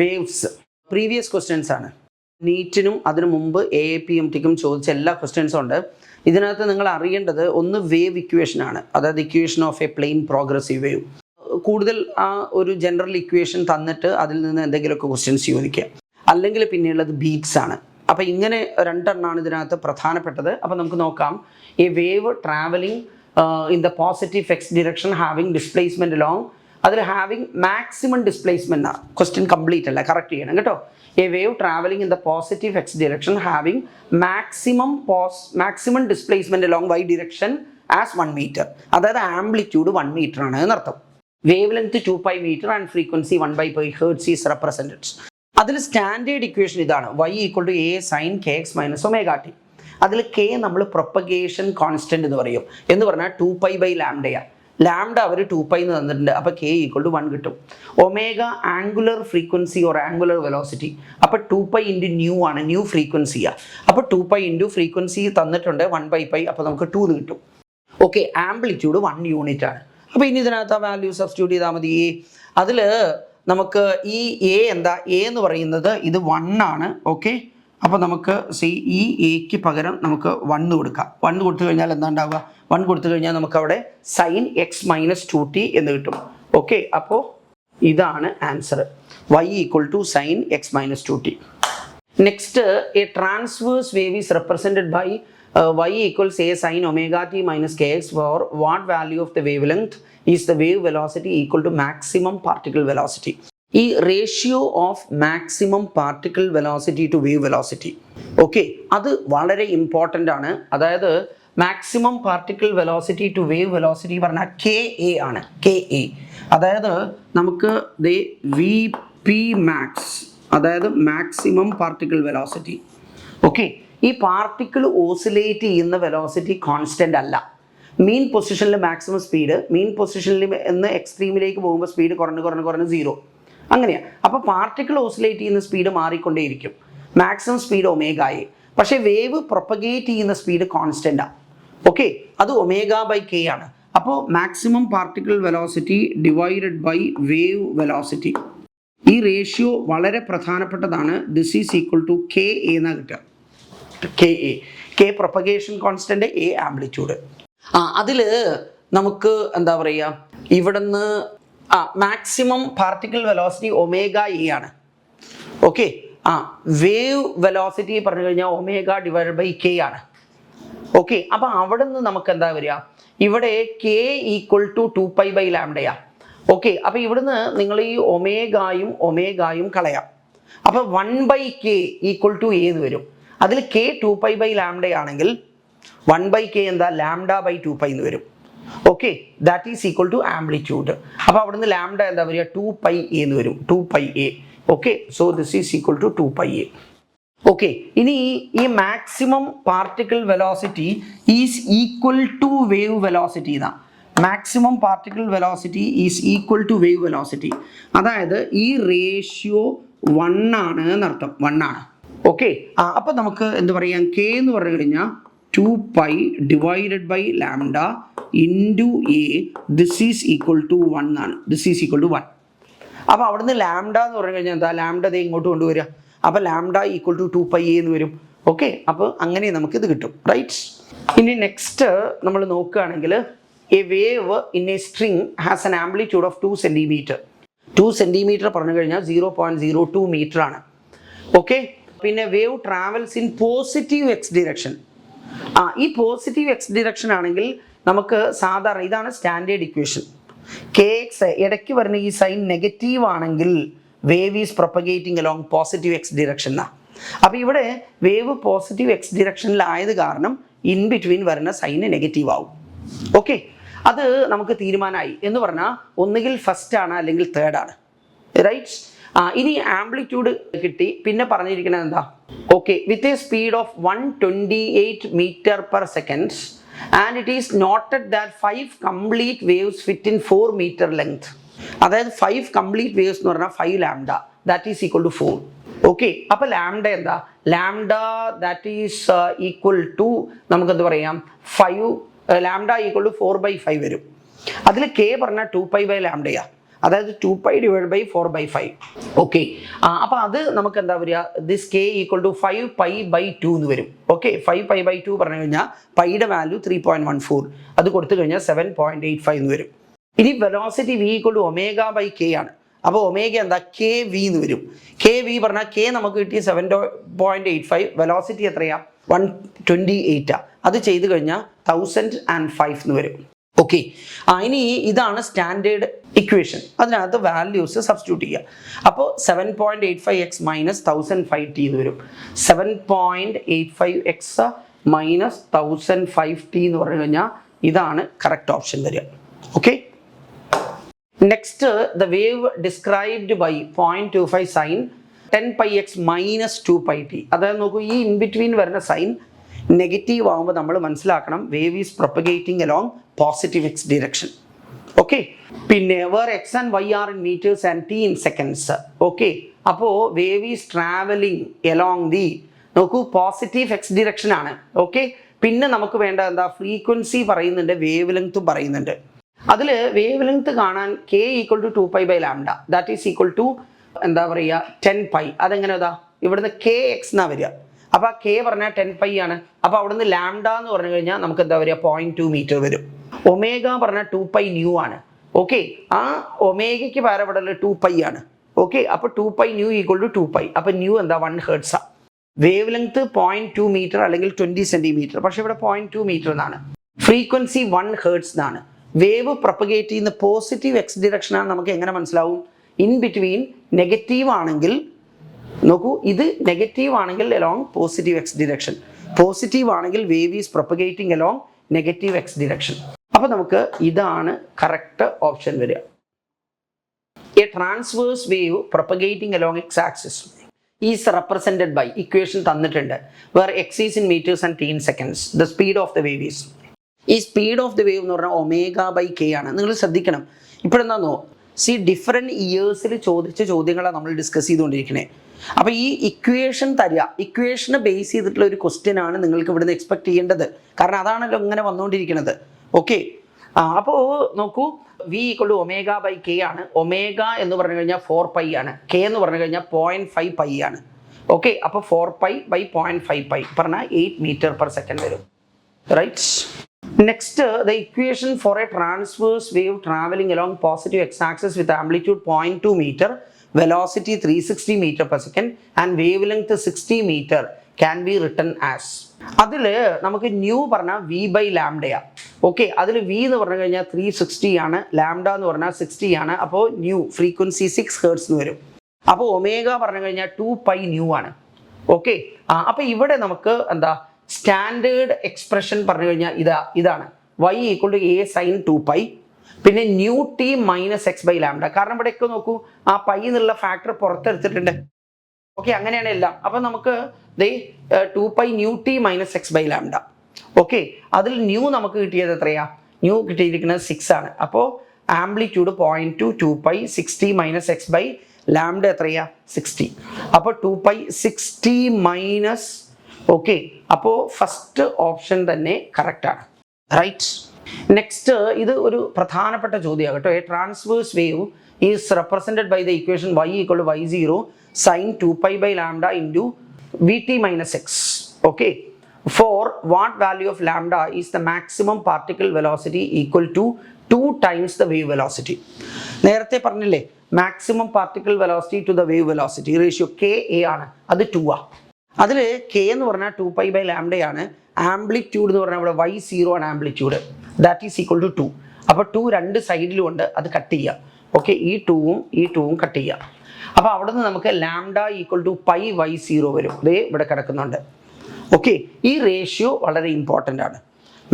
Waves previous questions ആണ്. നീറ്റിനും അതിനു മുമ്പ് എ എ പി എം ടിക്കും ചോദിച്ച എല്ലാ ക്വസ്റ്റ്യൻസും ഉണ്ട്. ഇതിനകത്ത് നിങ്ങൾ അറിയേണ്ടത് ഒന്ന് വേവ് ഇക്വേഷൻ ആണ്. അതായത് equation of a plane progressive wave കൂടുതൽ ആ ഒരു ജനറൽ ഇക്വേഷൻ തന്നിട്ട് അതിൽ നിന്ന് എന്തെങ്കിലുമൊക്കെ ക്വസ്റ്റ്യൻസ് ചോദിക്കുക. അല്ലെങ്കിൽ പിന്നെയുള്ളത് ബീറ്റ്സ് ആണ്. അപ്പോൾ ഇങ്ങനെ രണ്ടെണ്ണമാണ് ഇതിനകത്ത് പ്രധാനപ്പെട്ടത്. അപ്പോൾ നമുക്ക് നോക്കാം. ഈ wave travelling in the positive X direction having displacement long അതിൽ ഹാവിങ് മാക്സിമം ഡിസ്പ്ലേസ്മെന്റ് ആണ് ക്വസ്റ്റ്യൻ കംപ്ലീറ്റ് അല്ല? കറക്റ്റ് ചെയ്യണം കേട്ടോ. A wave travelling in the positive X direction having maximum pos maximum displacement long Y direction as one metre അതായത് amplitude one metre ആണ് എന്നർത്ഥം. Wave length two pi metre and frequency one by pi hertz is represented അതിൽ standard equation ഇതാണ്. Y equal to A sine K X minus omega T അതിൽ K നമ്മൾ propagation constant എന്ന് പറയും. എന്ന് പറഞ്ഞാൽ ടു പൈ ബൈ ലാംഡയാണ് lambda അവർ ടു പൈ എന്ന് തന്നിട്ടുണ്ട്. അപ്പോൾ കെ ഈക്വൾ ടു വൺ കിട്ടും. Omega angular frequency or angular velocity. അപ്പോൾ ടു പൈ ഇന്റു ന്യൂ ആണ് ന്യൂ ഫ്രീക്വൻസിയാണ് അപ്പോൾ ടു പൈ ഇന്റു ഫ്രീക്വൻസി തന്നിട്ടുണ്ട് വൺ ബൈ പൈ അപ്പോൾ നമുക്ക് ടു എന്ന് കിട്ടും. ഓക്കെ ആംപ്ലിറ്റ്യൂഡ് വൺ യൂണിറ്റ് ആണ്. അപ്പോൾ ഇനി ഇതിനകത്ത് ആ വാല്യൂ സബ്സ്റ്റിറ്റ്യൂട്ട് ചെയ്താൽ മതി. എ അതിൽ നമുക്ക് ഈ എ എന്താ? എ എന്ന് പറയുന്നത് ഇത് വൺ ആണ്. ഓക്കെ അപ്പോൾ നമുക്ക് സി ഈ എക്ക് പകരം നമുക്ക് വണ്ണ് കൊടുക്കാം. വണ്ണ് കൊടുത്തു കഴിഞ്ഞാൽ എന്താ ഉണ്ടാവുക വൺ കൊടുത്തു കഴിഞ്ഞാൽ നമുക്ക് അവിടെ sine x minus two t എന്ന് കിട്ടും. ഓക്കെ അപ്പോൾ ഇതാണ് answer y equal to sine x minus two t next a transverse wave is represented by y equals a sine a t minus k x for what value of the wavelength is the wave velocity equal to maximum particle velocity? ഈ ratio of maximum particle velocity to wave velocity okay അത് വളരെ important ആണ്. അതായത് maximum particle velocity to wave velocity പറഞ്ഞാൽ K A ആണ്. K A അതായത് നമുക്ക് ദേ വി പി മാക്സ് അതായത് മാക്സിമം പാർട്ടിക്കിൾ വെലോസിറ്റി ഓക്കെ ഈ പാർട്ടിക്കിൾ ഓസിലേറ്റ് ചെയ്യുന്ന വെലോസിറ്റി കോൺസ്റ്റന്റ് അല്ല. മീൻ പൊസിഷനിൽ മാക്സിമം സ്പീഡ് മീൻ പൊസിഷനിൽ എന്ന് എക്സ്ട്രീമിലേക്ക് പോകുമ്പോൾ സ്പീഡ് കുറഞ്ഞ് കുറഞ്ഞ് കുറഞ്ഞ് സീറോ അങ്ങനെയാണ് അപ്പോൾ പാർട്ടിക്കിൾ ഓസിലേറ്റ് ചെയ്യുന്ന സ്പീഡ് മാറിക്കൊണ്ടേയിരിക്കും. മാക്സിമം സ്പീഡ് ഒമേഗായി പക്ഷേ വേവ് പ്രൊപ്പഗേറ്റ് ചെയ്യുന്ന സ്പീഡ് കോൺസ്റ്റന്റാണ് ഓക്കെ അത് ഒമേഗ ബൈ കെ ആണ്. അപ്പോൾ maximum particle velocity divided by wave velocity ഈ റേഷ്യോ വളരെ പ്രധാനപ്പെട്ടതാണ്. This is equal to K എന്നാ കിട്ടുക. K A K propagation constant A amplitude ആ അതിൽ നമുക്ക് എന്താ പറയുക ഇവിടുന്ന് ആ maximum particle velocity omega E ആണ്. ഓക്കെ ആ വേവ് വെലോസിറ്റി പറഞ്ഞു കഴിഞ്ഞാൽ ഒമേഗ ഡിവൈഡ് ബൈ കെ ആണ്. ഓക്കെ അപ്പം അവിടെ നിന്ന് നമുക്ക് എന്താ വരിക? ഇവിടെ K equal to two pi by ലാംഡയാ okay അപ്പം ഇവിടുന്ന് നിങ്ങൾ ഈ ഒമേഗായും ഒമേഗായും കളയാം. അപ്പം one by K equal to A എന്ന് വരും? അതിൽ കെ ടു പൈ ബൈ ലാംഡയാണെങ്കിൽ വൺ ബൈ കെ എന്താ? ലാംഡ ബൈ ടു പൈ എന്ന് വരും. Okay that is equal to amplitude അപ്പോൾ അവിടുന്ന് ലാംഡ എന്താ പറയുക ടു പൈ എ എന്ന് വരും. Two pi A okay so this is equal to two pi A okay ഇനി ഈ maximum particle velocity is equal to wave velocity എന്നാ maximum particle velocity is equal to wave velocity അതായത് ഈ ratio one ആണ് എന്നർത്ഥം. One ആണ്. Okay ആ അപ്പം നമുക്ക് എന്ത് പറയാം? കെ എന്ന് പറഞ്ഞു കഴിഞ്ഞാൽ two pi divided by lambda into A this is equal to one ആണ്. This is equal to one അപ്പോൾ അവിടുന്ന് ലാംഡ എന്ന് പറഞ്ഞു കഴിഞ്ഞാൽ എന്താ? ലാംഡ ദേ ഇങ്ങോട്ട് കൊണ്ടുവരിക. അപ്പോൾ lambda equal to two pi എന്ന് വരും. ഓക്കെ അപ്പോൾ അങ്ങനെ നമുക്ക് ഇത് കിട്ടും. റൈറ്റ് ഇനി നെക്സ്റ്റ് നമ്മൾ നോക്കുകയാണെങ്കിൽ a wave in a string has an amplitude of two centimetre two centimetre പറഞ്ഞു കഴിഞ്ഞാൽ zero point zero two metre ആണ്. ഓക്കെ പിന്നെ wave travels in positive X direction ആ ഈ പോസിറ്റീവ് എക്സ് ഡിറക്ഷൻ ആണെങ്കിൽ നമുക്ക് സാധാരണ ഇതാണ് സ്റ്റാൻഡേർഡ് ഇക്വേഷൻ കെ എക്സ് ഇടയ്ക്ക് വരുന്ന ഈ സൈൻ നെഗറ്റീവ് ആണെങ്കിൽ wave is propagating along positive X direction എന്നാ അപ്പോൾ ഇവിടെ വേവ് പോസിറ്റീവ് എക്സ് ഡിറക്ഷനിലായത് കാരണം ഇൻ ബിറ്റ്വീൻ വരുന്ന സൈന് നെഗറ്റീവ് ആവും. ഓക്കെ അത് നമുക്ക് തീരുമാനമായി. എന്ന് പറഞ്ഞാൽ ഒന്നുകിൽ ഫസ്റ്റ് ആണ് അല്ലെങ്കിൽ തേർഡ് ആണ്. റൈറ്റ് ഇനി ആംപ്ലിറ്റ്യൂഡ് കിട്ടി. പിന്നെ പറഞ്ഞിരിക്കുന്നത് എന്താ? Okay with a speed of one twenty eight metre per seconds and it is noted that five complete waves fit in four metre length അതായത് ഫൈവ് കംപ്ലീറ്റ് വേവ്സ് എന്ന് പറഞ്ഞാൽ five lambda that is equal to four okay അപ്പോൾ lambda എന്താ? Lambda that is equal to നമുക്കെന്ത് പറയാം? Five lambda equal to four by five വരും. അതിൽ K പറഞ്ഞാൽ ടു പൈ ബൈ ലാംഡയാ അതായത് two pi divide by four by five okay അപ്പോൾ അത് നമുക്ക് എന്താ വരിക? This K equal to five pi by two എന്ന് വരും. Okay five pi by two പറഞ്ഞു കഴിഞ്ഞാൽ പൈയുടെ value three point one four അത് കൊടുത്തു കഴിഞ്ഞാൽ സെവൻ പോയിന്റ് എയ്റ്റ് ഫൈവ് എന്ന് വരും. ഇനി velocity V equal to omega by K ആണ്. അപ്പോൾ ഒമേഗ എന്താ? കെ വി എന്ന് വരും. കെ വി പറഞ്ഞാൽ കെ നമുക്ക് കിട്ടിയ seven point eight five velocity എത്രയാണ് വൺ ട്വന്റി എയ്റ്റാ അത് ചെയ്ത് കഴിഞ്ഞാൽ തൗസൻഡ് ആൻഡ് ഫൈവ് എന്ന് വരും. ഓക്കെ ആ ഇനി ഇതാണ് സ്റ്റാൻഡേർഡ് ഇക്വേഷൻ അതിനകത്ത് വാല്യൂസ് സബ്സ്റ്റിറ്റ്യൂട്ട് ചെയ്യുക. അപ്പോൾ seven point eight five X minus thousand five T എന്ന് വരും. Seven point eight five X minus thousand five T എന്ന് പറഞ്ഞു കഴിഞ്ഞാൽ ഇതാണ് കറക്റ്റ് ഓപ്ഷൻ വരിക. Okay next the wave described by point two five sine ten pi X minus two pi T അതായത് നോക്കൂ ഈ ഇൻ ബിറ്റ്വീൻ വരുന്ന സൈൻ നെഗറ്റീവ് ആകുമ്പോൾ നമ്മൾ മനസ്സിലാക്കണം. Wave is propagating along positive X direction okay പിന്നെ where X and Y are in metres and T in seconds okay അപ്പോൾ wave is travelling along the നോക്കൂ പോസിറ്റീവ് എക്സ് ഡിറക്ഷൻ ആണ്. Okay പിന്നെ നമുക്ക് വേണ്ട എന്താ? ഫ്രീക്വൻസി പറയുന്നുണ്ട് വേവ് ലെങ്ത്തും പറയുന്നുണ്ട്. അതിൽ വേവ് ലെങ്ത് കാണാൻ K equal to two pi by lambda that is equal to എന്താ പറയുക ടെൻ പൈ അതെങ്ങനെ ഇതാ ഇവിടുന്ന് കെ എക്സ് എന്നാ വരിക അപ്പോൾ ആ കെ പറഞ്ഞാൽ ടെൻ പൈ ആണ്. അപ്പോൾ അവിടുന്ന് ലാംഡ എന്ന് പറഞ്ഞു കഴിഞ്ഞാൽ നമുക്ക് എന്താ വരിക പോയിന്റ് ടു മീറ്റർ വരും. ഒമേഗ പറഞ്ഞാൽ ടു പൈ ന്യൂ ആണ്. ഓക്കെ ആ ഒമേഗയ്ക്ക് പകരം ഇവിടെ ടു പൈ ആണ്. ഓക്കെ അപ്പോൾ two pi nu equal to two pi അപ്പോൾ ന്യൂ എന്താ? One ഹേർട്സാ wave length point two metre അല്ലെങ്കിൽ ട്വന്റി സെന്റിമീറ്റർ പക്ഷേ ഇവിടെ പോയിന്റ് ടു മീറ്റർ എന്നാണ്. ഫ്രീക്വൻസി വൺ ഹേർട്സ് എന്നാണ്. വേവ് പ്രൊപ്പഗേറ്റ് ചെയ്യുന്ന പോസിറ്റീവ് എക്സ് ഡിറക്ഷൻ ആണ് നമുക്ക് എങ്ങനെ മനസ്സിലാവും? ഇൻ ബിറ്റ്വീൻ നെഗറ്റീവ് ആണെങ്കിൽ നോക്കൂ ഇത് നെഗറ്റീവ് ആണെങ്കിൽ along positive X direction positive ആണെങ്കിൽ wave is propagating along negative X direction അപ്പോൾ നമുക്ക് ഇതാണ് കറക്റ്റ് ഓപ്ഷൻ വരിക. A transverse wave propagating along X axis is represented by equation തന്നിട്ടുണ്ട്. Where X is in metres and T in seconds the speed of the wave is ഈ speed of the wave എന്ന് പറഞ്ഞാൽ omega by K ആണ്. നിങ്ങൾ ശ്രദ്ധിക്കണം. ഇപ്പോഴെന്താന്നോ? C different ഇയേഴ്സിൽ ചോദിച്ച ചോദ്യങ്ങളാണ് നമ്മൾ ഡിസ്കസ് ചെയ്തുകൊണ്ടിരിക്കണേ. അപ്പോൾ ഈ ഇക്വേഷൻ തരിക. ഇക്വേഷനെ ബേസ് ചെയ്തിട്ടുള്ള ഒരു ക്വസ്റ്റ്യൻ ആണ് നിങ്ങൾക്ക് ഇവിടുന്ന് എക്സ്പെക്ട് ചെയ്യേണ്ടത്. കാരണം അതാണല്ലോ ഇങ്ങനെ വന്നുകൊണ്ടിരിക്കുന്നത് ഓക്കെ ആ അപ്പോൾ നോക്കൂ V equal to omega by K ആണ്. ഒമേഗ എന്ന് പറഞ്ഞു കഴിഞ്ഞാൽ ഫോർ പൈ ആണ്. കെ എന്ന് പറഞ്ഞു കഴിഞ്ഞാൽ പോയിന്റ് ഫൈവ് പൈ ആണ്. ഓക്കെ അപ്പോൾ four pi by point five pi പറഞ്ഞാൽ എയ്റ്റ് മീറ്റർ പെർ സെക്കൻഡ് വരും. Right next the equation for a transverse wave travelling along positive X axis with amplitude point two metre velocity three sixty metre per second and wave length sixty metre can be written as അതിൽ നമുക്ക് nu പറഞ്ഞാൽ V by ലാംഡയാ okay അതിൽ V എന്ന് പറഞ്ഞു കഴിഞ്ഞാൽ three sixty ആണ് lambda എന്ന് പറഞ്ഞാൽ സിക്സ്റ്റി ആണ് അപ്പോൾ ന്യൂ ഫ്രീക്വൻസി സിക്സ് ഹേർട്സ് എന്ന് വരും. അപ്പോൾ ഒമേഗ പറഞ്ഞു കഴിഞ്ഞാൽ ടു പൈ ന്യൂ ആണ്. ഓക്കെ ആ അപ്പോൾ ഇവിടെ നമുക്ക് എന്താ സ്റ്റാൻഡേർഡ് എക്സ്പ്രഷൻ പറഞ്ഞു കഴിഞ്ഞാൽ ഇതാ ഇതാണ്. Y equal to A sine two pi പിന്നെ nu T minus X by lambda കാരണം ഇവിടെയൊക്കെ നോക്കൂ ആ പൈ എന്നുള്ള ഫാക്ടർ പുറത്തെടുത്തിട്ടുണ്ട്. ഓക്കെ അങ്ങനെയാണ് എല്ലാം. അപ്പം നമുക്ക് ദേ two pi nu T minus X by lambda okay അതിൽ ന്യൂ നമുക്ക് കിട്ടിയത് എത്രയാ? ന്യൂ കിട്ടിയിരിക്കുന്നത് സിക്സ് ആണ്. അപ്പോൾ amplitude point two two pi sixty minus X by lambda എത്രയാ? സിക്സ്റ്റി അപ്പോൾ two pi sixty minus okay അപ്പോൾ ഫസ്റ്റ് ഓപ്ഷൻ തന്നെ കറക്റ്റാണ് റൈറ്റ് നെക്സ്റ്റ് ഇത് ഒരു പ്രധാനപ്പെട്ട ചോദ്യമാണ് കേട്ടോ. A transverse wave is represented by the equation Y equal Y zero sine two pi by lambda into v t minus x okay for what value of lambda is the maximum particle velocity equal to two times the wave velocity നേരത്തെ പറഞ്ഞില്ലേ maximum particle velocity to the wave velocity ratio k a ആണ്. അത് to ആ. അതിൽ K എന്ന് പറഞ്ഞാൽ two pi by ലാംഡയാണ് amplitude എന്ന് പറഞ്ഞാൽ ഇവിടെ വൈ സീറോ ആണ് amplitude that is equal to two അപ്പോൾ ടു രണ്ട് സൈഡിലും ഉണ്ട്. അത് കട്ട് ചെയ്യുക. ഓക്കെ ഈ ടൂവും ഈ ടൂവും കട്ട് ചെയ്യുക. അപ്പോൾ അവിടെ നിന്ന് നമുക്ക് lambda equal to pi y zero വരും. ഇതേ ഇവിടെ കിടക്കുന്നുണ്ട്. ഓക്കെ ഈ റേഷ്യോ വളരെ ഇമ്പോർട്ടന്റ് ആണ്.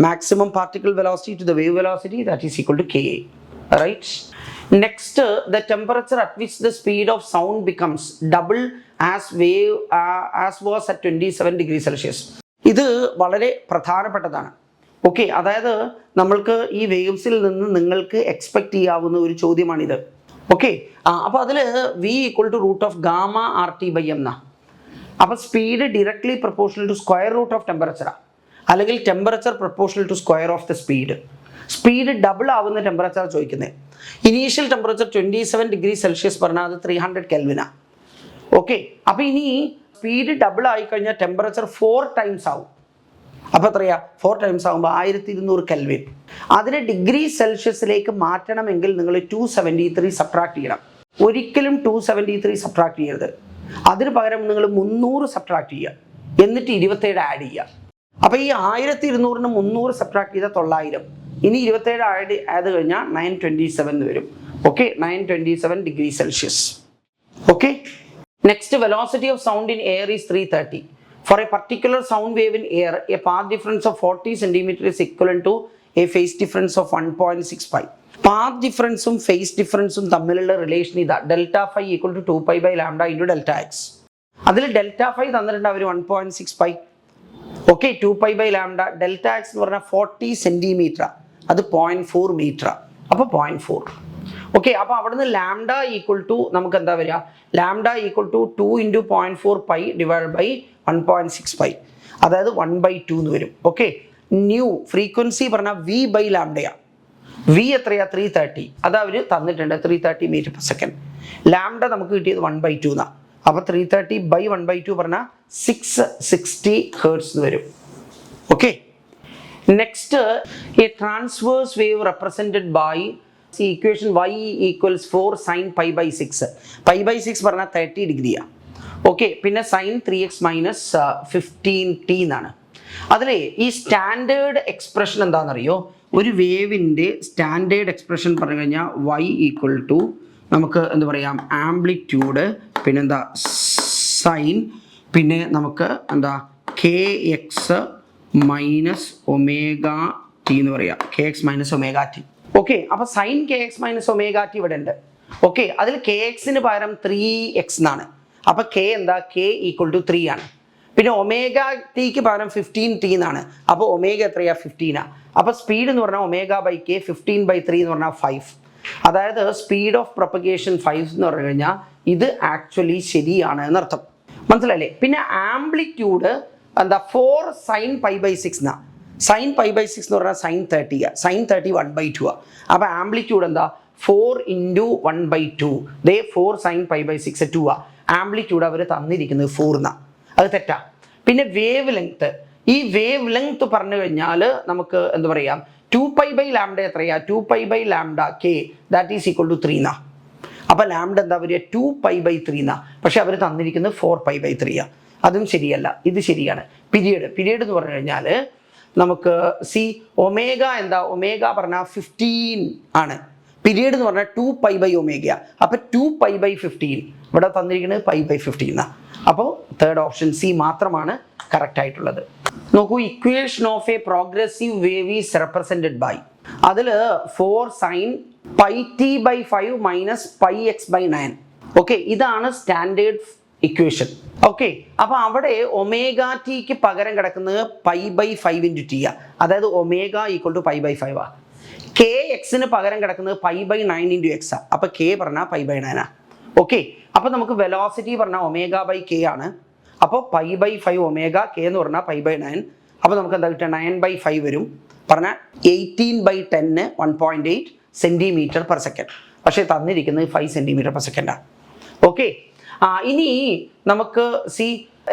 Maximum particle velocity to the wave velocity that is equal to k a right next the temperature at which the speed of sound becomes double as wave as was at twenty seven degree Celsius ഇത് വളരെ പ്രധാനപ്പെട്ടതാണ്. Okay അതായത് നമ്മൾക്ക് ഈ വേവ്സിൽ നിന്ന് നിങ്ങൾക്ക് expect ചെയ്യാവുന്ന ഒരു ചോദ്യമാണിത്. ഓക്കെ അപ്പോൾ അതിൽ v equal to root of gamma r t by m എന്നാ അപ്പോൾ speed directly proportional to square root of ടെമ്പറേച്ചറാണ് അല്ലെങ്കിൽ temperature proportional to square of the speed speed double ആവുന്ന ടെമ്പറേച്ചർ ചോദിക്കുന്നത് initial temperature twenty seven degree Celsius പറഞ്ഞാൽ അത് three hundred കെൽവിനാണ് okay അപ്പോൾ ഇനി സ്പീഡ് ഡബിൾ ആയി കഴിഞ്ഞാൽ ടെമ്പറേച്ചർ ഫോർ ടൈംസ് ആവും. അപ്പോൾ എത്രയാ ഫോർ ടൈംസ് ആകുമ്പോൾ ആയിരത്തി ഇരുന്നൂറ് കെൽവിൻ അതിനെ ഡിഗ്രി സെൽഷ്യസിലേക്ക് മാറ്റണമെങ്കിൽ നിങ്ങൾ ടു സെവന്റി ത്രീ സബ്ട്രാക്ട് ചെയ്യണം. ഒരിക്കലും ടു സെവന്റി ത്രീ സബ്ട്രാക്ട് ചെയ്യരുത്. അതിന് പകരം നിങ്ങൾ മുന്നൂറ് സബ്ട്രാക്ട് ചെയ്യുക. എന്നിട്ട് ഇരുപത്തേഴ് ആഡ് ചെയ്യുക. അപ്പോൾ ഈ ആയിരത്തി ഇരുന്നൂറിന് മുന്നൂറ് സബ്ട്രാക്ട് ചെയ്താൽ തൊള്ളായിരം. ഇനി ഇരുപത്തേഴ് ആഡ് ആയത് കഴിഞ്ഞാൽ നയൻ ട്വന്റി സെവൻ വരും. Okay nine twenty seven degree Celsius okay next velocity of sound in air is three 330 for a particular sound wave in air a path difference of 40 two is equivalent to a phase difference of 1.65 path ഡിഫറൻസും face ഡിഫറൻസും തമ്മിലുള്ള relation ഇതാ. Delta five equal to two pi by lambda into delta x അതിൽ delta five തന്നിട്ടുണ്ട് അവർ one point six five okay two pi by lambda delta x എന്ന് പറഞ്ഞാൽ forty centimetre അത് point four metre അപ്പോൾ point four okay അപ്പോൾ അവിടുന്ന് lambda equal to നമുക്ക് എന്താ വരിക? Lambda equal to two into point four pi divide by one point six five അതായത് വൺ ബൈ ടു എന്ന് വരും. ഓക്കെ ന്യൂ ഫ്രീക്വൻസി പറഞ്ഞാൽ വി ബൈ ലാംഡയാണ് വി എത്രയാ? ത്രീ തേർട്ടി അത് അവർ തന്നിട്ടുണ്ട്. Three thirty metre per second lambda നമുക്ക് കിട്ടിയത് വൺ ബൈ ടു എന്നാണ് അപ്പോൾ three thirty by one by two പറഞ്ഞാൽ സിക്സ് സിക്സ്റ്റി ഹേർട്സ് എന്ന് വരും. Okay next a transverse wave represented by equation y equals four sine pi by six pi by six പറഞ്ഞാൽ thirty ഡിഗ്രിയാണ് okay പിന്നെ sine three x minus fifteen t എന്നാണ് അതിലെ ഈ standard expression എന്താണെന്നറിയോ? ഒരു വേവിന്റെ സ്റ്റാൻഡേർഡ് എക്സ്പ്രഷൻ പറഞ്ഞു കഴിഞ്ഞാൽ വൈ ഈക്വൽ ടു നമുക്ക് എന്ത് പറയാം? ആംപ്ലിറ്റ്യൂഡ് പിന്നെന്താ? സൈൻ പിന്നെ നമുക്ക് എന്താ? K x minus omega t എന്ന് പറയാം. K x minus omega t okay അപ്പോൾ sine k x minus omega t ഇവിടെ ഉണ്ട്. ഓക്കെ അതിൽ കെ എക്സിന് പകരം ത്രീ എക്സ് എന്നാണ് അപ്പോൾ കെ എന്താ? കെ ഈക്വൽ ടു ത്രീ ആണ്. പിന്നെ ഒമേഗ ടിക്ക് പകരം ഫിഫ്റ്റീൻ ടി എന്നാണ്. അപ്പോൾ ഒമേഗ എത്രയാ? ഫിഫ്റ്റീനാണ് അപ്പോൾ സ്പീഡ് എന്ന് പറഞ്ഞാൽ omega by k fifteen by three എന്ന് പറഞ്ഞാൽ ഫൈവ് അതായത് സ്പീഡ് ഓഫ് പ്രൊപ്പഗേഷൻ ഫൈവ് എന്ന് പറഞ്ഞു കഴിഞ്ഞാൽ ഇത് ആക്ച്വലി ശരിയാണ് എന്നർത്ഥം. മനസ്സിലല്ലേ പിന്നെ ആംപ്ലിറ്റ്യൂഡ് എന്താ? Four sine pi by six എന്നാ സൈൻ പൈ ബൈ സിക്സ് എന്ന് പറഞ്ഞാൽ sine തേർട്ടിയാണ് sine thirty one by two ആ. അപ്പോൾ ആംപ്ലിറ്റ്യൂഡ് എന്താ? Four into one by two they four sine pi by six two ആ. ആംപ്ലിറ്റ്യൂഡ് അവർ തന്നിരിക്കുന്നത് ഫോർ എന്നാ അത് തെറ്റാ. പിന്നെ വേവ് ലെങ്ത് ഈ വേവ് ലെങ്ത് പറഞ്ഞു കഴിഞ്ഞാൽ നമുക്ക് എന്താ പറയാം? ടു പൈ ബൈ ലാംഡ എത്രയാ? Two pi by lambda k that is equal to three എന്നാ അപ്പോൾ ലാംഡ എന്താ വരിക? ടു പൈ ബൈ ത്രീ എന്നാ പക്ഷെ അവർ തന്നിരിക്കുന്നത് ഫോർ പൈ ബൈ ത്രീയാ അതും ശരിയല്ല. ഇത് ശരിയാണ്. പിരീഡ് പിരീഡ് എന്ന് പറഞ്ഞു കഴിഞ്ഞാൽ നമുക്ക് സി ഒമേഗ എന്താ? ഒമേഗ പറഞ്ഞാൽ ഫിഫ്റ്റീൻ ആണ്. പീരിയഡ് എന്ന് പറഞ്ഞാൽ ടു പൈ ബൈ ഒമേഗ അപ്പോൾ ടു പൈ ബൈ ഫിഫ്റ്റീൻ ഇവിടെ തന്നിരിക്കുന്നത് പൈ ബൈ ഫിഫ്റ്റീൻ അപ്പോൾ തേർഡ് ഓപ്ഷൻ സി മാത്രമാണ് കറക്റ്റ് ആയിട്ടുള്ളത്. നോക്കൂ equation of a progressive wave is represented by അതിൽ four sine pi t by five minus pi x by nine okay ഇതാണ് standard equation okay അപ്പൊ അവിടെ ഒമേഗ ടിക്ക് പകരം കിടക്കുന്നത് pi by five into t ആ അതായത് omega equal to pi by five ആ. കെ എക്സിന് പകരം കിടക്കുന്നത് pi by nine into x ആ. അപ്പൊ കെ പറഞ്ഞാൽ പൈ ബൈ നയൻ ആ. ഓക്കെ അപ്പൊ നമുക്ക് വെലോസിറ്റി പറഞ്ഞാൽ ഒമേഗ ബൈ കെ ആണ്. അപ്പോൾ pi by five omega k എന്ന് പറഞ്ഞാൽ പൈ ബൈ നയൻ അപ്പോൾ നമുക്ക് എന്താ കിട്ടുക? നയൻ ബൈ ഫൈവ് വരും. പറഞ്ഞാൽ eighteen by ten one point eight centimetre per second പക്ഷേ തന്നിരിക്കുന്നത് ഫൈവ് സെന്റിമീറ്റർ പെർ സെക്കൻഡാണ് ഓക്കെ ആ ഇനി നമുക്ക് സി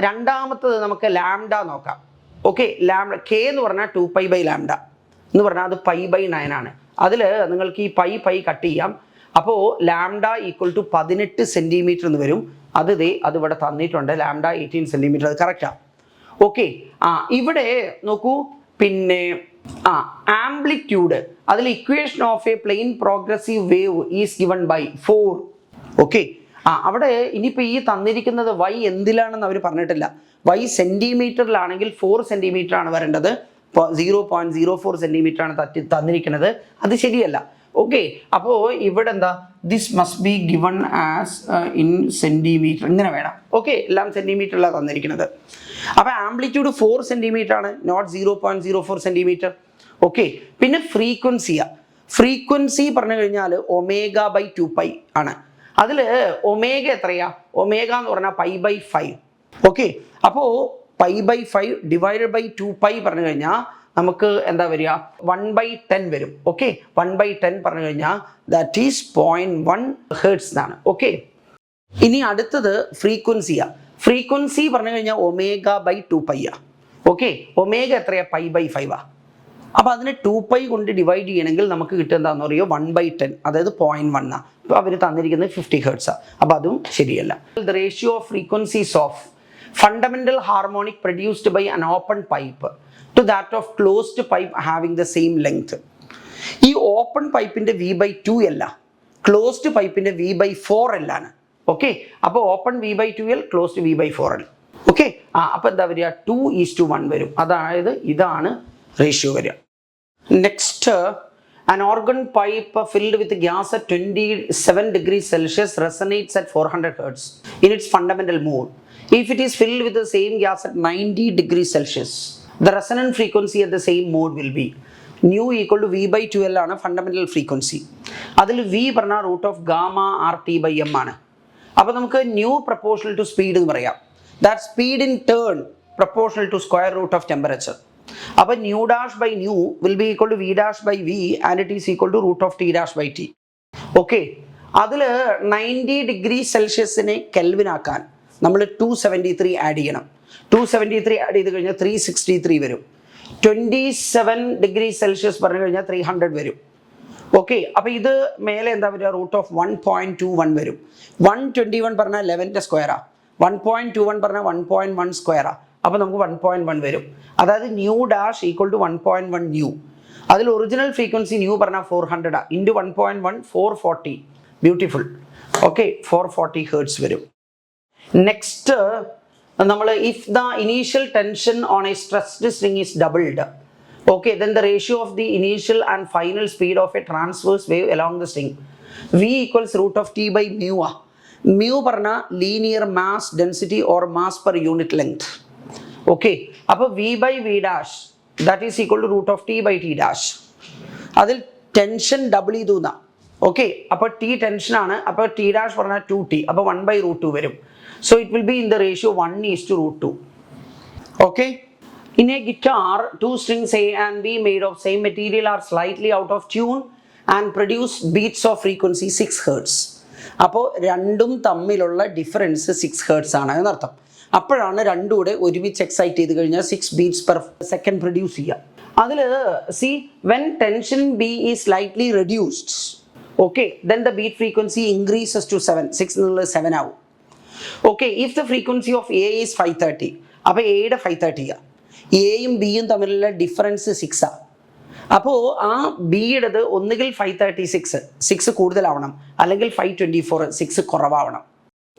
രണ്ടാമത്തത് നമുക്ക് ലാംഡ നോക്കാം. ഓക്കെ ലാംഡ കെ എന്ന് പറഞ്ഞാൽ ടു പൈ ബൈ ലാംഡ എന്ന് പറഞ്ഞാൽ അത് പൈ ബൈ നയൻ ആണ്. അതിൽ നിങ്ങൾക്ക് ഈ പൈ പൈ കട്ട് ചെയ്യാം. അപ്പോൾ ലാംഡ ഈക്വൽ ടു പതിനെട്ട് സെന്റിമീറ്റർ എന്ന് വരും. അത് ദേ അത് ഇവിടെ തന്നിട്ടുണ്ട്. ലാംഡ എയ്റ്റീൻ സെന്റിമീറ്റർ അത് കറക്റ്റാണ് ഓക്കെ ആ ഇവിടെ നോക്കൂ. പിന്നെ ആ ആംപ്ലിറ്റ്യൂഡ് അതിൽ equation of a plane progressive wave is given by four okay ആ അവിടെ ഇനിയിപ്പോൾ ഈ തന്നിരിക്കുന്നത് വൈ എന്തിലാണെന്ന് അവർ പറഞ്ഞിട്ടില്ല. വൈ സെന്റിമീറ്ററിലാണെങ്കിൽ ഫോർ സെന്റിമീറ്റർ ആണ് വരേണ്ടത്. Zero point zero four centimetre ആണ് തറ്റി തന്നിരിക്കുന്നത്. അത് ശരിയല്ല. ഓക്കെ അപ്പോൾ ഇവിടെ എന്താ? This must be given as in centimetre ഇങ്ങനെ വേണം. ഓക്കെ എല്ലാം സെന്റിമീറ്ററിലാണ് തന്നിരിക്കുന്നത്. അപ്പോൾ ആംപ്ലിറ്റ്യൂഡ് ഫോർ സെന്റിമീറ്റർ ആണ്. Not zero point zero four centimetre okay പിന്നെ ഫ്രീക്വൻസിയാണ് ഫ്രീക്വൻസി പറഞ്ഞു കഴിഞ്ഞാൽ ഒമേഗ ബൈ ടു പൈ ആണ്. അതിൽ ഒമേഗ എത്രയാ? ഒമേഗ എന്ന് പറഞ്ഞാൽ പൈ ബൈ ഫൈവ് ഓക്കെ അപ്പോൾ pi by five divided by two pi പറഞ്ഞു കഴിഞ്ഞാൽ നമുക്ക് എന്താ വരിക? വൺ ബൈ ടെൻ വരും. ഓക്കെ വൺ ബൈ ടെൻ പറഞ്ഞു കഴിഞ്ഞാൽ that is point one hertz എന്നാണ്. ഓക്കെ ഇനി അടുത്തത് ഫ്രീക്വൻസിയാണ് ഫ്രീക്വൻസി പറഞ്ഞു കഴിഞ്ഞാൽ ഒമേഗ ബൈ ടു പൈയാ ഓക്കെ ഒമേഗ എത്രയാ? പൈ ബൈ ഫൈവാ അപ്പോൾ അതിനെ ടു പൈ കൊണ്ട് ഡിവൈഡ് ചെയ്യണമെങ്കിൽ നമുക്ക് കിട്ടുക എന്താണെന്ന് പറയുക? വൺ ബൈ ടെൻ അതായത് പോയിന്റ് വൺ ആ. ഇപ്പോൾ അവർ തന്നിരിക്കുന്നത് ഫിഫ്റ്റി ഹേർട്സാണ് അപ്പോൾ അതും ശരിയല്ല. The ratio of frequencies of fundamental harmonic produced by an open pipe to that of closed pipe having the same length ഈ ഓപ്പൺ പൈപ്പിന്റെ വി ബൈ ടു അല്ല. ക്ലോസ്ഡ് പൈപ്പിന്റെ വി ബൈ ഫോർ എല്ലാണ് ഓക്കെ അപ്പോൾ open v by two l closed v by four l okay ആ അപ്പോൾ എന്താ വരിക? ടു ഈസ് ടു വൺ വരും. അതായത് ഇതാണ് റേഷ്യോ വരിക. Next an organ pipe filled with gas at 27 degrees Celsius resonates at 400 hertz in its fundamental mode. If it is filled with the same gas at 90 degrees Celsius, the resonant frequency at the same mode will be. Nu equal to v by 2l ആണ് fundamental frequency അതിൽ v പറഞ്ഞ root of gamma r t by m ആണ്. അപ്പോൾ നമുക്ക് nu proportional to speed എന്ന് പറയാം. That speed in turn proportional to square root of temperature അപ്പോൾ nu dash by nu will be equal to v dash by v and it is equal to root of t dash by t okay അതിൽ ninety degree സെൽഷ്യസിനെ കെൽവിനാക്കാൻ നമ്മൾ two seventy three add ചെയ്യണം. Two seventy three add ചെയ്ത് കഴിഞ്ഞാൽ three sixty three വരും. Twenty seven degree Celsius പറഞ്ഞു കഴിഞ്ഞാൽ ത്രീ ഹൺഡ്രഡ് വരും. ഓക്കെ അപ്പോൾ ഇത് മേലെ എന്താ വരിക? Root of one point two one വരും. വൺ ട്വന്റി വൺ പറഞ്ഞാൽ ലെവന്റെ സ്ക്വയറാ വൺ പോയിന്റ് ടു വൺ പറഞ്ഞാൽ വൺ പോയിന്റ് വൺ സ്ക്വയറാ അപ്പോൾ നമുക്ക് വൺ പോയിന്റ് വൺ വരും. അതായത് nu dash equal to one point one nu അതിൽ ഒറിജിനൽ ഫ്രീക്വൻസി ന്യൂ പറഞ്ഞാൽ four ഹൺഡ്രഡാണ് into one point one four forty beautiful okay four forty hertz വരും. Next നമ്മൾ if the initial tension on a stressed string is doubled okay then the ratio of the initial and final speed of a transverse wave along the string v equals root of t by mu ആ. Mu പറഞ്ഞ linear mass density or mass per unit length okay അപ്പോൾ v by v dash that is equal to root of t by t dash അതിൽ tension double ചെയ്തു എന്നാ okay അപ്പോൾ T ടെൻഷനാണ് അപ്പോൾ T dash പറഞ്ഞാൽ ടു ടി അപ്പോൾ one by root two വരും. So it will be in the ratio one is to root two Okay. In a guitar, two strings A and B made of same material are slightly out of tune and produce beats of frequency 6 hertz. അപ്പോൾ രണ്ടും തമ്മിലുള്ള difference six hertz ആണ് എന്നർത്ഥം അപ്പോഴാണ് രണ്ടും കൂടെ ഒരുമിച്ച് excite ചെയ്ത് കഴിഞ്ഞാൽ six beats per second produce ചെയ്യുക അതിൽ c when tension b e slightly reduced okay then the beat frequency increases to seven six എന്നുള്ളത് സെവൻ ആവും. Okay if the frequency of a is five thirty അപ്പോൾ എയുടെ five തേർട്ടിയാണ് എയും ബിയും തമ്മിലുള്ള difference സിക്സാണ് അപ്പോൾ ആ ബിയുടേത് ഒന്നുകിൽ ഫൈവ് തേർട്ടി സിക്സ് സിക്സ് കൂടുതലാവണം. അല്ലെങ്കിൽ ഫൈവ് ട്വന്റി ഫോർ സിക്സ് കുറവാവണം.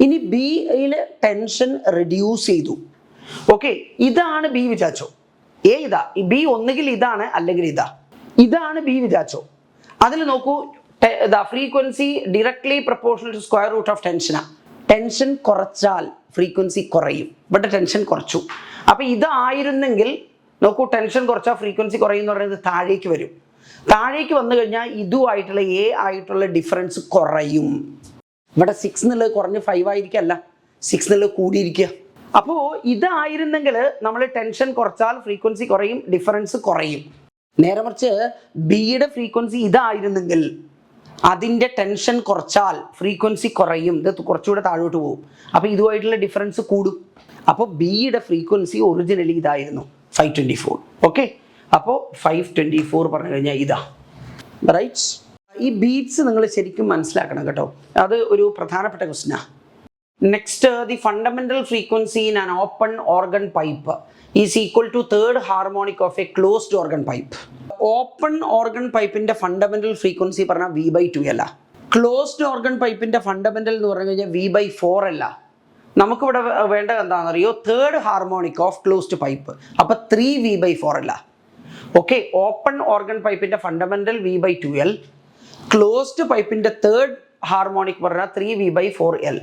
ഇനി ബിയിൽ ടെൻഷൻ റെഡ്യൂസ് ചെയ്തു. ഓക്കെ ഇതാണ് ബി വിചാരിച്ചോ. എ ഇതാ. ബി ഒന്നുകിൽ ഇതാണ് അല്ലെങ്കിൽ ഇതാ. ഇതാണ് ബി വിചാരിച്ചോ. അതിൽ നോക്കൂ frequency directly proportional to square root of ടെൻഷനാ ടെൻഷൻ കുറച്ചാൽ ഫ്രീക്വൻസി കുറയും. ഇവിടെ ടെൻഷൻ കുറച്ചു. അപ്പോൾ ഇതായിരുന്നെങ്കിൽ നോക്കൂ ടെൻഷൻ കുറച്ചാൽ ഫ്രീക്വൻസി കുറയും എന്ന് പറയുന്നത് താഴേക്ക് വരും. താഴേക്ക് വന്നു കഴിഞ്ഞാൽ ഇതുമായിട്ടുള്ള എ ആയിട്ടുള്ള ഡിഫറൻസ് കുറയും. ഇവിടെ സിക്സ് എന്നുള്ളത് കുറഞ്ഞ് ഫൈവ് ആയിരിക്കല്ല. സിക്സ് എന്നുള്ളത് കൂടിയിരിക്കുക. അപ്പോൾ ഇതായിരുന്നെങ്കിൽ നമ്മൾ ടെൻഷൻ കുറച്ചാൽ ഫ്രീക്വൻസി കുറയും ഡിഫറൻസ് കുറയും. നേരെ മറിച്ച് ബിയുടെ ഫ്രീക്വൻസി ഇതായിരുന്നെങ്കിൽ അതിന്റെ ടെൻഷൻ കുറച്ചാൽ ഫ്രീക്വൻസി കുറയും. ഇത് കുറച്ചുകൂടെ താഴോട്ട് പോകും. അപ്പോൾ ഇതുമായിട്ടുള്ള ഡിഫറൻസ് കൂടും. അപ്പോൾ ബിയുടെ ഫ്രീക്വൻസി ഒറിജിനലി ഇതായിരുന്നു. ഫൈവ് ട്വന്റി ഫോർ ഓക്കെ അപ്പോൾ ഫൈവ് ട്വന്റി ഫോർ പറഞ്ഞു കഴിഞ്ഞാൽ ഇതാ. റൈറ്റ്സ് ഈ ബീറ്റ്സ് നിങ്ങൾ ശരിക്കും മനസ്സിലാക്കണം കേട്ടോ. അത് ഒരു പ്രധാനപ്പെട്ട ക്വസ്റ്റിനാണ് next the fundamental frequency in an open organ pipe is equal to third harmonic of a closed organ pipe open organ പൈപ്പിന്റെ ഫണ്ടമെന്റൽ ഫ്രീക്വൻസി പറഞ്ഞാൽ വി ബൈ ടു അല്ല. ക്ലോസ്ഡ് ഓർഗൺ പൈപ്പിന്റെ ഫണ്ടമെന്റൽ എന്ന് പറഞ്ഞു കഴിഞ്ഞാൽ വി ബൈ ഫോർ അല്ല. നമുക്കിവിടെ വേണ്ടത് എന്താണെന്നറിയോ? Third harmonic of closed pipe അപ്പൊ ത്രീ വി ബൈ ഫോർ അല്ല. ഓക്കെ ഓപ്പൺ ഓർഗൺ പൈപ്പിന്റെ fundamental V by two L closed പൈപ്പിന്റെ തേർഡ് ഹാർമോണിക് പറഞ്ഞാൽ three V by four L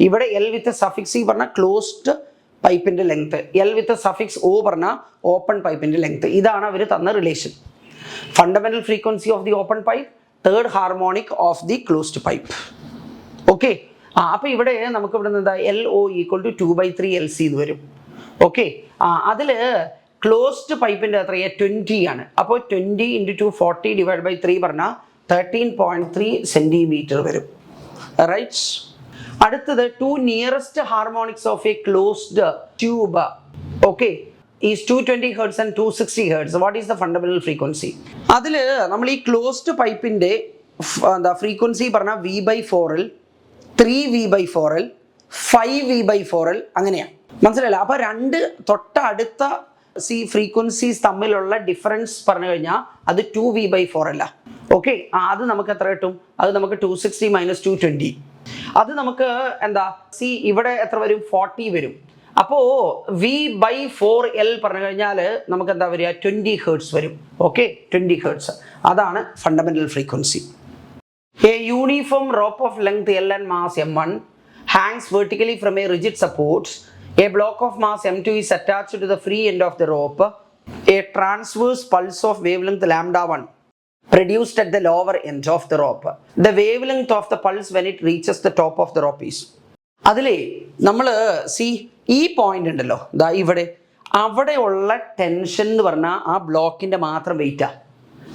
ഇവിടെ എൽ വിത്ത് സഫിക്സ് ഈ പറഞ്ഞ ക്ലോസ്ഡ് പൈപ്പിന്റെ length L with suffix O പറഞ്ഞ ഓപ്പൺ പൈപ്പിന്റെ ലെങ്ത് ഇതാണ് അവർ തന്ന relation fundamental frequency of the open pipe third harmonic of the closed pipe okay ആ അപ്പോൾ ഇവിടെ നമുക്ക് ഇവിടെ നിന്ന് എന്താ? L O equal to two by three L C എന്ന് വരും. ഓക്കെ ആ അതിൽ ക്ലോസ്ഡ് പൈപ്പിന്റെ എത്രയാ ട്വന്റി ആണ്. അപ്പോൾ twenty into two forty divide by three പറഞ്ഞാൽ തേർട്ടീൻ പോയിന്റ് ത്രീ സെന്റിമീറ്റർ വരും. റൈറ്റ് അടുത്തത് two nearest harmonics of a closed tube okay is two twenty hertz and two sixty hertz what is the fundamental frequency അതിൽ നമ്മൾ ഈ closed പൈപ്പിന്റെ എന്താ frequency പറഞ്ഞാൽ V by ഫോറിൽ ത്രീ വി ബൈ ഫോറിൽ ഫൈവ് വി ബൈ ഫോറിൽ അങ്ങനെയാണ് മനസ്സിലായില്ല? അപ്പോൾ രണ്ട് തൊട്ടടുത്ത സി ഫ്രീക്വൻസീസ് തമ്മിലുള്ള ഡിഫറൻസ് പറഞ്ഞു കഴിഞ്ഞാൽ അത് ടു വി ബൈ ഫോർ അല്ല. ഓക്കെ അത് നമുക്ക് എത്ര കിട്ടും? അത് നമുക്ക് two sixty minus two twenty അത് നമുക്ക് എന്താ? സി ഇവിടെ എത്ര വരും? ഫോർട്ടി വരും. അപ്പോ വി ബൈ ഫോർ എൽ പറഞ്ഞു കഴിഞ്ഞാൽ നമുക്ക് എന്താ വരിക? ട്വന്റി ഹേർട്സ് വരും. ഓക്കെ? Twenty hertz. അതാണ് fundamental frequency. A uniform rope of length L and mass M one. Hangs vertically from a rigid supports. A block of mass M two is attach to the free end of the rope. A transverse pulse of wave length lambda one. Produced at the lower end of the rope. The wavelength of the pulse when it reaches the top of the rope is. അതിലേ നമ്മൾ C ഈ point ഉണ്ടല്ലോ. ദാ ഇവിടെ. അവിടെയുള്ള tension എന്ന് പറഞ്ഞാൽ ആ ബ്ലോക്കിന്റെ മാത്രം വെയിറ്റാ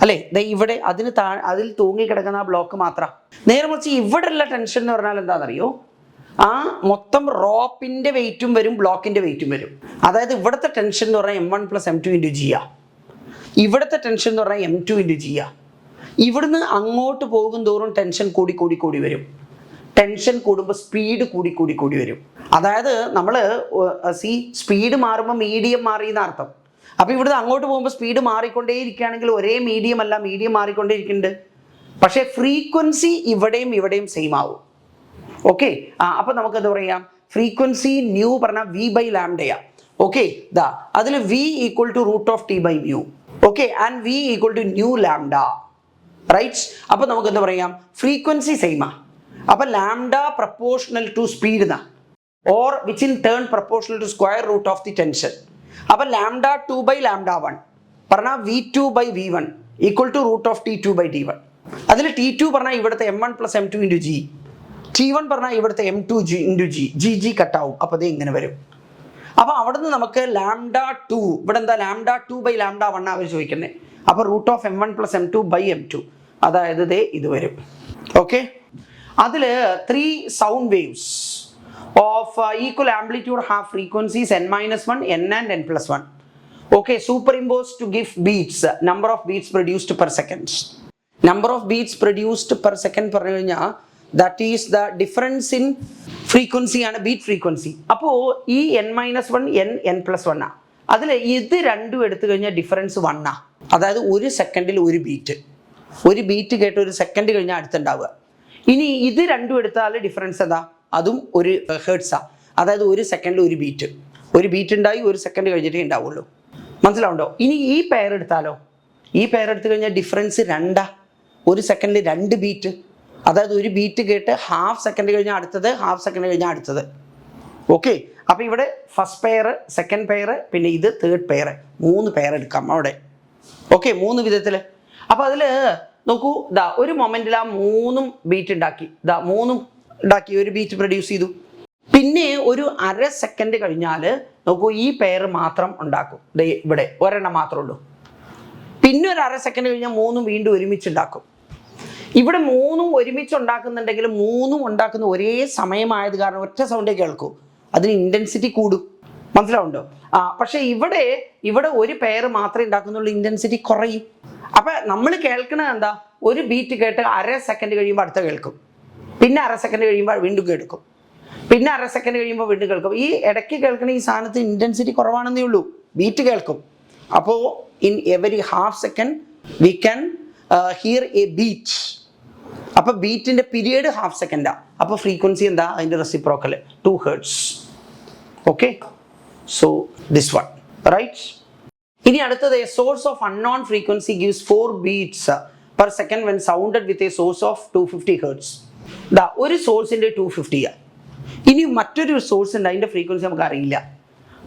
അല്ലേ? ഇവിടെ അതിന് താ അതിൽ തൂങ്ങിക്കിടക്കുന്ന ആ ബ്ലോക്ക് മാത്രം. നേരെ മറിച്ച് ഇവിടെയുള്ള ടെൻഷൻ എന്ന് പറഞ്ഞാൽ എന്താണെന്നറിയോ? ആ മൊത്തം റോപ്പിന്റെ വെയിറ്റും വരും ബ്ലോക്കിന്റെ വെയിറ്റും വരും. അതായത് ഇവിടുത്തെ ടെൻഷൻ എന്ന് പറഞ്ഞാൽ M one plus M two into G ഇവിടുത്തെ ടെൻഷൻ എന്ന് പറഞ്ഞാൽ എം ടു ഇന്റു ജി ആ. ഇവിടുന്ന് അങ്ങോട്ട് പോകും തോറും ടെൻഷൻ കൂടി കൂടി കൂടി വരും. ടെൻഷൻ കൂടുമ്പോൾ സ്പീഡ് കൂടി കൂടി കൂടി വരും. അതായത് നമ്മൾ സി സ്പീഡ് മാറുമ്പോൾ മീഡിയം മാറി എന്ന അർത്ഥം. അപ്പോൾ ഇവിടുന്ന് അങ്ങോട്ട് പോകുമ്പോൾ സ്പീഡ് മാറിക്കൊണ്ടേ ഇരിക്കുകയാണെങ്കിൽ ഒരേ മീഡിയം അല്ല മീഡിയം മാറിക്കൊണ്ടേ ഇരിക്കുന്നുണ്ട് പക്ഷേ ഫ്രീക്വൻസി ഇവിടെയും ഇവിടെയും സെയിം ആവും. ഓക്കെ ആ അപ്പം നമുക്ക് എന്താ പറയാം ഫ്രീക്വൻസി ന്യൂ പറഞ്ഞാൽ വി ബൈ ലാംഡയാ ഓക്കെ ദാ അതിൽ V equal to root of T by nu okay and V equal to nu lambda right അപ്പോൾ നമുക്ക് എന്താ പറയാം ഫ്രീക്വൻസി സെയിമാ അപ്പം ലാംഡ പ്രപ്പോർഷണൽ ടു സ്പീഡ് എന്നാ or which in turn proportional to square root of the tension അപ്പം lambda two by lambda one പറഞ്ഞാൽ V two by V one equal to root of T two by T one അതിൽ T two പറഞ്ഞാൽ ഇവിടുത്തെ M one plus M two into G T one പറഞ്ഞാൽ ഇവിടുത്തെ M two G into G G G കട്ടാവും അപ്പോൾ അത് ഇങ്ങനെ വരും. അപ്പോൾ അവിടുന്ന് നമുക്ക് ലാംഡ ടു ഇവിടെ എന്താ lambda two by lambda one അവർ ചോദിക്കുന്നത് അപ്പോൾ root of M one plus M two by M two അതായത് ദേ ഇത് വരും. ഓക്കെ അതിൽ three sound waves of equal amplitude have frequencies N minus one N and N plus one okay superimpose to give beats number of beats produced per second number of beats produced per second പറഞ്ഞു കഴിഞ്ഞാൽ that is the difference in ഫ്രീക്വൻസിയാണ് beat frequency അപ്പോൾ ഈ N minus one N N plus one ആ. അതിൽ ഇത് രണ്ടും എടുത്തു കഴിഞ്ഞാൽ ഡിഫറൻസ് ആ. അതായത് ഒരു സെക്കൻഡിൽ ഒരു ബീറ്റ് ഒരു ബീറ്റ് കേട്ട് ഒരു സെക്കൻഡ് കഴിഞ്ഞാൽ അടുത്തുണ്ടാവുക. ഇനി ഇത് രണ്ടും എടുത്താൽ ഡിഫറൻസ് എന്താ? അതും ഒരു ഹേർട്സാ അതായത് ഒരു സെക്കൻഡിൽ ഒരു ബീറ്റ് ഒരു ബീറ്റ് ഉണ്ടായി ഒരു സെക്കൻഡ് കഴിഞ്ഞിട്ടേ ഉണ്ടാവുള്ളൂ. മനസ്സിലാവുണ്ടോ? ഇനി ഈ പെയർ എടുത്താലോ? ഈ പെയർ എടുത്തു കഴിഞ്ഞാൽ ഡിഫറൻസ് രണ്ടാ. ഒരു സെക്കൻഡിൽ രണ്ട് ബീറ്റ് അതായത് ഒരു ബീറ്റ് കേട്ട് ഹാഫ് സെക്കൻഡ് കഴിഞ്ഞാൽ അടുത്തത് ഹാഫ് സെക്കൻഡ് കഴിഞ്ഞാൽ അടുത്തത്. ഓക്കെ അപ്പോൾ ഇവിടെ ഫസ്റ്റ് പെയർ സെക്കൻഡ് പെയർ പിന്നെ ഇത് തേർഡ് പെയർ മൂന്ന് പെയർ എടുക്കാം അവിടെ. ഓക്കെ മൂന്ന് വിധത്തിൽ അപ്പോൾ അതിൽ നോക്കൂ ദാ ഒരു മൊമെന്റിൽ ആ മൂന്നും ബീറ്റ് ഉണ്ടാക്കി. ദാ മൂന്നും ഉണ്ടാക്കി ഒരു ബീറ്റ് പ്രൊഡ്യൂസ് ചെയ്തു. പിന്നെ ഒരു അര സെക്കൻഡ് കഴിഞ്ഞാൽ നോക്കൂ ഈ പെയർ മാത്രം ഉണ്ടാക്കും. ഇവിടെ ഒരെണ്ണം മാത്രമേ ഉള്ളൂ. പിന്നെ ഒരു അര സെക്കൻഡ് കഴിഞ്ഞാൽ മൂന്നും വീണ്ടും ഒരുമിച്ച് ഉണ്ടാക്കും. ഇവിടെ മൂന്നും ഒരുമിച്ച് ഉണ്ടാക്കുന്നുണ്ടെങ്കിൽ മൂന്നും ഉണ്ടാക്കുന്ന ഒരേ സമയമായത് കാരണം ഒറ്റ സൗണ്ടേ കേൾക്കൂ. അതിന് ഇന്റൻസിറ്റി കൂടും. മനസ്സിലാവുണ്ടോ ആ പക്ഷേ ഇവിടെ ഇവിടെ ഒരു പെയർ മാത്രമേ ഉണ്ടാക്കുന്നുള്ളൂ ഇന്റൻസിറ്റി കുറയും. അപ്പം നമ്മൾ കേൾക്കുന്നത് എന്താ? ഒരു ബീറ്റ് കേട്ട് അര സെക്കൻഡ് കഴിയുമ്പോൾ അടുത്ത കേൾക്കും. പിന്നെ അര സെക്കൻഡ് കഴിയുമ്പോൾ വീണ്ടും കേൾക്കും. പിന്നെ അര സെക്കൻഡ് കഴിയുമ്പോൾ വീണ്ടും കേൾക്കും. ഈ ഇടയ്ക്ക് കേൾക്കുന്ന ഈ സാധനത്തിന് ഇന്റൻസിറ്റി കുറവാണെന്നേ ഉള്ളൂ. ബീറ്റ് കേൾക്കും. അപ്പോൾ in every half second we can hear a beat അപ്പോൾ ബീറ്റിന്റെ പീരിയഡ് ഹാഫ് സെക്കൻഡാ അപ്പോൾ ഫ്രീക്വൻസി എന്താ? അതിന്റെ reciprocal two hertz okay so this one right ഇനി അടുത്തത് a source of unknown frequency gives four beats per second when sounded with a source of two fifty hertz ദാ ഒരു സോഴ്സിന്റെ ടു ഫിഫ്റ്റിയാ ഇനി മറ്റൊരു സോഴ്സ് ഉണ്ട് അതിന്റെ ഫ്രീക്വൻസി നമുക്ക് അറിയില്ല.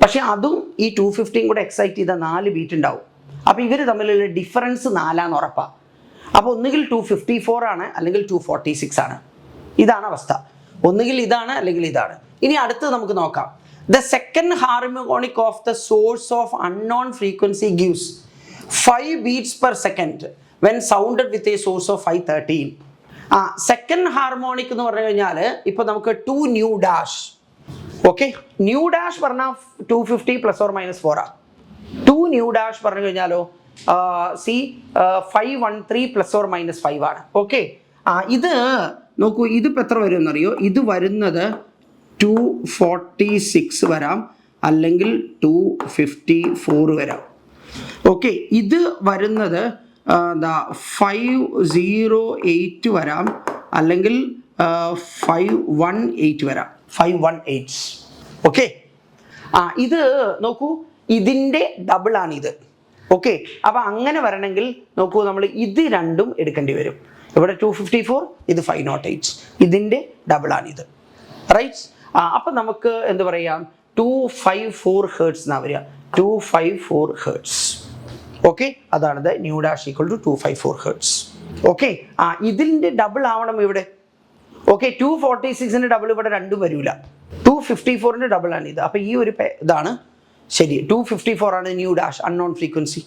പക്ഷേ അതും ഈ ടു ഫിഫ്റ്റിയും കൂടെ എക്സൈറ്റ് ചെയ്ത നാല് ബീറ്റ് ഉണ്ടാവും. അപ്പോൾ ഇവർ തമ്മിലുള്ള ഡിഫറൻസ് നാലാന്ന് ഉറപ്പാണ് അപ്പോൾ ഒന്നുകിൽ ടു ഫിഫ്റ്റി ഫോർ ആണ് അല്ലെങ്കിൽ ടു ഫോർട്ടി സിക്സ് ആണ്. ഇതാണ് അവസ്ഥ. ഒന്നുകിൽ ഇതാണ് അല്ലെങ്കിൽ ഇതാണ്. ഇനി അടുത്തത് നമുക്ക് നോക്കാം. The second harmonic of the source of unknown frequency gives five beats per second when sounded with a source of five thirteen ആ സെക്കൻഡ് ഹാർമോണിക് എന്ന് പറഞ്ഞു കഴിഞ്ഞാൽ ഇപ്പോൾ നമുക്ക് two nu dash okay nu dash പറഞ്ഞാൽ two fifty plus or minus ഫോറാ two nu dash പറഞ്ഞു കഴിഞ്ഞാലോ see five one three plus or minus five ആണ്. ഓക്കെ ആ ഇത് നോക്കൂ ഇതിപ്പോൾ എത്ര വരും എന്നറിയോ ഇത് വരുന്നത് ടു ഫോർട്ടി സിക്സ് വരാം അല്ലെങ്കിൽ ടു ഫിഫ്റ്റി ഫോർ വരാം. ഓക്കെ ഇത് വരുന്നത് എന്താ ഫൈവ് സീറോ എയ്റ്റ് വരാം അല്ലെങ്കിൽ ഫൈവ് വൺ എയ്റ്റ് വരാം. ഫൈവ് വൺ എയ്റ്റ് ഓക്കെ ആ ഇത് നോക്കൂ ഇതിന്റെ ഡബിൾ ആണ് ഇത് ഓക്കെ അപ്പം അങ്ങനെ വരണമെങ്കിൽ നോക്കൂ നമ്മൾ ഇത് രണ്ടും എടുക്കേണ്ടി വരും. ഇവിടെ ടു ഫിഫ്റ്റി ഫോർ ഇത് ഫൈവ് നോട്ട് എയ്റ്റ് ഇതിന്റെ ഡബിൾ ആണ് ഇത് റൈറ്റ് അപ്പം നമുക്ക് എന്ത് പറയാം? ടു ഫൈവ് ഫോർ ഹേർട്സ് എന്നാ വരിക. Two five four hertz okay അതാണത് nu dash equal to two five four hertz okay ആ ഇതിന്റെ ഡബിൾ ആവണം ഇവിടെ. ഓക്കെ ടു ഫോർട്ടി സിക്സിന്റെ ഡബിൾ ഇവിടെ രണ്ടും വരില്ല ടു ഫിഫ്റ്റി ഫോറിന്റെ ഡബിൾ ആണ് ഇത് അപ്പോൾ ഈ ഒരു ഇതാണ്. ശരി. ടു ഫിഫ്റ്റി ഫോർ ആണ് ന്യൂ ഡാഷ് അൺനോൺ ഫ്രീക്വൻസി